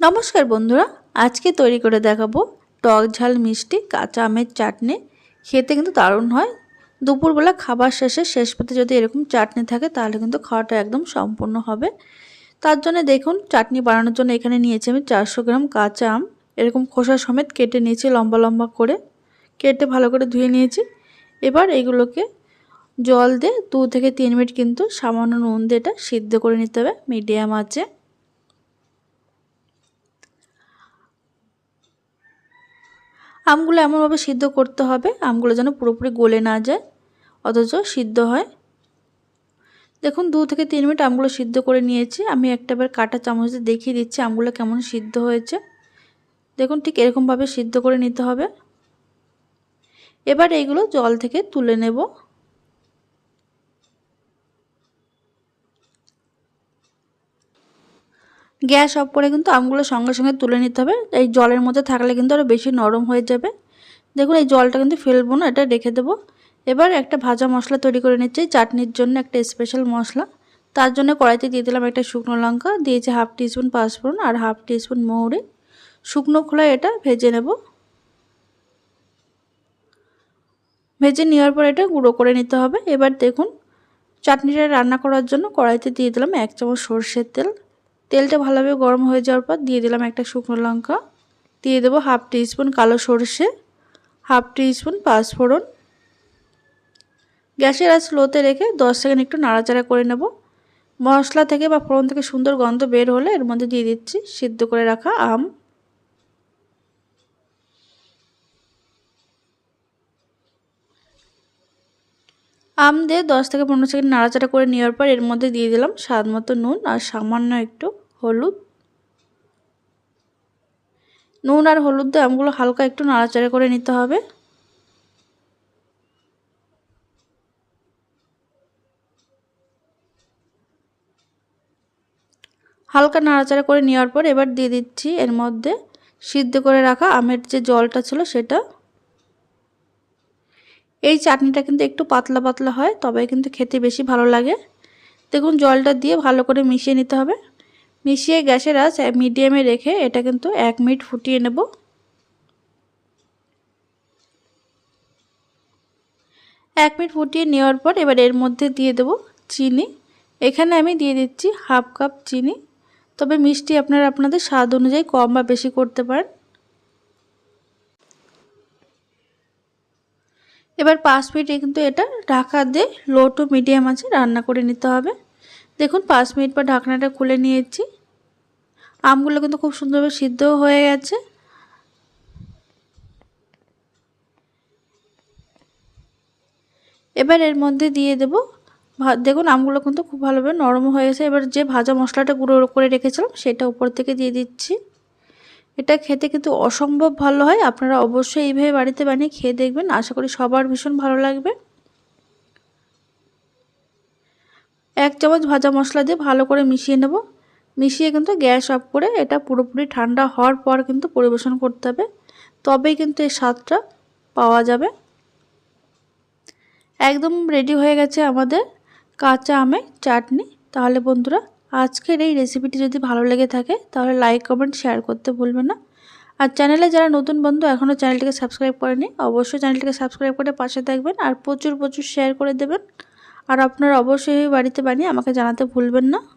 নমস্কার বন্ধুরা, আজকে তৈরি করে দেখাবো টক ঝাল মিষ্টি কাঁচা আমের চাটনি। খেতে কিন্তু দারুণ হয়। দুপুরবেলা খাবার শেষে শেষ পাতে যদি এরকম চাটনি থাকে, তাহলে কিন্তু খাওয়াটা একদম সম্পূর্ণ হবে। তার জন্য দেখুন, চাটনি বানানোর জন্য এখানে নিয়েছি আমি চারশো গ্রাম কাঁচা আম। এরকম খোসা সমেত কেটে নিয়েছি লম্বা লম্বা করে। কেটে ভালো করে ধুয়ে নিয়েছি। এবার এগুলোকে জল দিয়ে দু থেকে তিন মিনিট কিন্তু সামান্য নুন দিয়ে এটা সিদ্ধ করে নিতে হবে। মিডিয়াম আছে আমগুলো এমনভাবে সিদ্ধ করতে হবে, আমগুলো যেন পুরোপুরি গলে না যায়, অথচ সিদ্ধ হয়। দেখুন, দু থেকে তিন মিনিট আমগুলো সিদ্ধ করে নিয়েছি। আমি একটাবার কাটা চামচ দিয়ে দেখিয়ে দিচ্ছি আমগুলো কেমন সিদ্ধ হয়েছে। দেখুন, ঠিক এরকমভাবে সিদ্ধ করে নিতে হবে। এবার এইগুলো জল থেকে তুলে নেব। গ্যাস অফ করে কিন্তু আমগুলো সঙ্গে সঙ্গে তুলে নিতে হবে। এই জলের মধ্যে থাকলে কিন্তু আরও বেশি নরম হয়ে যাবে। দেখুন, এই জলটা কিন্তু ফেলব না, এটা রেখে দেবো। এবার একটা ভাজা মশলা তৈরি করে নিচ্ছি, চাটনির জন্য একটা স্পেশাল মশলা। তার জন্য কড়াইতে দিয়ে দিলাম একটা শুকনো লঙ্কা, দিয়েছি হাফ টিস্পুন পাঁচফোড়ন আর হাফ টিস্পুন মৌরি। শুকনো খোলায় এটা ভেজে নেব। ভেজে নেওয়ার পর এটা গুঁড়ো করে নিতে হবে। এবার দেখুন, চাটনিটা রান্না করার জন্য কড়াইতে দিয়ে দিলাম এক চামচ সর্ষের তেল। তেলটা ভালোভাবে গরম হয়ে যাওয়ার পর দিয়ে দিলাম একটা শুকনো লঙ্কা। দিয়ে দেবো হাফ স্পুন কালো সরষে, হাফ স্পুন পাঁচফোড়ন। গ্যাসের আজ স্লোতে রেখে দশ সেকেন্ড একটু নাড়াচাড়া করে নেব। মশলা থেকে বা ফোড়ন থেকে সুন্দর গন্ধ বের হলে এর মধ্যে দিয়ে দিচ্ছি সিদ্ধ করে রাখা আম। আম দিয়ে দশ থেকে পনেরো সেকেন্ড নাড়াচাড়া করে নেওয়ার পর এর মধ্যে দিয়ে দিলাম স্বাদ মতো নুন আর সামান্য একটু হলুদ। নুন আর হলুদ দিয়ে আমগুলো হালকা একটু নাড়াচাড়া করে নিতে হবে। হালকা নাড়াচাড়া করে নেওয়ার পর এবার দিয়ে দিচ্ছি এর মধ্যে সিদ্ধ করে রাখা আমের যে জলটা ছিল সেটা এই চাটনিটা কিন্তু একটু পাতলা পাতলা হয়, তবে কিন্তু খেতে বেশি ভালো লাগে। দেখুন, জলটা দিয়ে ভালো করে মিশিয়ে নিতে হবে। মিশিয়ে গ্যাসের আঁচ মিডিয়ামে রেখে এটা কিন্তু এক মিনিট ফুটিয়ে নেব। এক মিনিট ফুটিয়ে নেওয়ার পর এবার এর মধ্যে দিয়ে দেব চিনি। এখানে আমি দিয়ে দিচ্ছি হাফ কাপ চিনি। তবে মিষ্টি আপনারা আপনাদের স্বাদ অনুযায়ী কম বা বেশি করতে পারেন। এবার পাঁচ মিনিট কিন্তু এটা ঢাকা দিয়ে লো টু মিডিয়াম আছে, রান্না করে নিতে হবে। দেখুন, পাঁচ মিনিট পর ঢাকনাটা খুলে নিয়েছি। আমগুলো কিন্তু খুব সুন্দরভাবে সিদ্ধও হয়ে গেছে। এবার এর মধ্যে দিয়ে দেব দেখুন, আমগুলো কিন্তু খুব ভালোভাবে নরম হয়ে গেছে। এবার যে ভাজা মশলাটা গুঁড়ো করে রেখেছিলাম, সেটা উপর থেকে দিয়ে দিচ্ছি। এটা খেতে কিন্তু অসম্ভব ভালো হয়। আপনারা অবশ্যই এইভাবে বাড়িতে বানিয়ে খেয়ে দেখবেন। আশা করি সবার ভীষণ ভালো লাগবে। এক চামচ ভাজা মশলা দিয়ে ভালো করে মিশিয়ে নেব। মিশিয়ে কিন্তু গ্যাস অফ করে এটা পুরোপুরি ঠান্ডা হওয়ার পর কিন্তু পরিবেশন করতে হবে। তবেই কিন্তু এই স্বাদটা পাওয়া যাবে। একদম রেডি হয়ে গেছে আমাদের কাঁচা আমের চাটনি। তাহলে বন্ধুরা আজকের এই রেসিপিটি যদি ভালো লেগে থাকে, তাহলে লাইক কমেন্ট শেয়ার করতে ভুলবেন না। আর চ্যানেলে যারা নতুন বন্ধু এখনও চ্যানেলটিকে সাবস্ক্রাইব করেনি, অবশ্যই চ্যানেলটিকে সাবস্ক্রাইব করে পাশে থাকবেন আর প্রচুর প্রচুর শেয়ার করে দেবেন। আর আপনারা অবশ্যই বাড়িতে বানিয়ে আমাকে জানাতে ভুলবেন না।